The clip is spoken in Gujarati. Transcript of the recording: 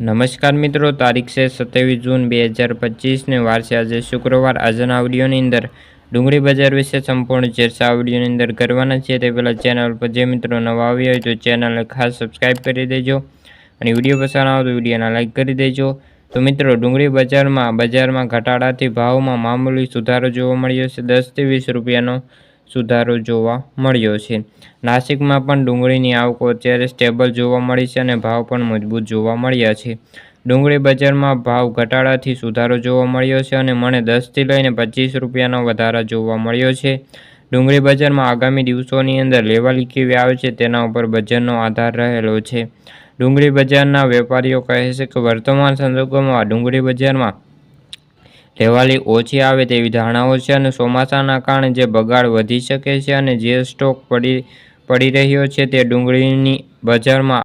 નમસ્કાર મિત્રો, તારીખ છે સત્યાવીસ જૂન બે હજાર પચીસને વાર છે આજે શુક્રવાર. આજના આવડીઓની અંદર ડુંગળી બજાર વિશે સંપૂર્ણ ચર્ચા આવડીઓની અંદર કરવાના છે તે પહેલાં ચેનલ પર જે મિત્રો નવા આવ્યા હોય તો ચેનલને ખાસ સબસ્ક્રાઈબ કરી દેજો અને વીડિયો પસંદ આવે તો વિડીયોને લાઇક કરી દેજો. તો મિત્રો, ડુંગળી બજારમાં બજારમાં ઘટાડાથી ભાવમાં મામૂલી સુધારો જોવા મળ્યો છે. દસથી વીસ રૂપિયાનો સુધારો જોવા મળ્યો છે. નાસિકમાં પણ ડુંગળીની આવકો અત્યારે સ્ટેબલ જોવા મળી છે અને ભાવ પણ મજબૂત જોવા મળ્યા છે. ડુંગળી બજારમાં ભાવ ઘટાડાથી સુધારો જોવા મળ્યો છે અને મને દસથી લઈને પચીસ રૂપિયાનો વધારો જોવા મળ્યો છે. ડુંગળી બજારમાં આગામી દિવસોની અંદર લેવા કેવી આવે છે તેના ઉપર બજારનો આધાર રહેલો છે. ડુંગળી બજારના વેપારીઓ કહે છે કે વર્તમાન સંજોગોમાં ડુંગળી બજારમાં લેવાલી ઓછી આવે તેવી ધારણાઓ છે અને ચોમાસાના કારણે જે બગાડ વધી શકે છે અને જે સ્ટોક પડી પડી રહ્યો છે તે ડુંગળીની બજારમાં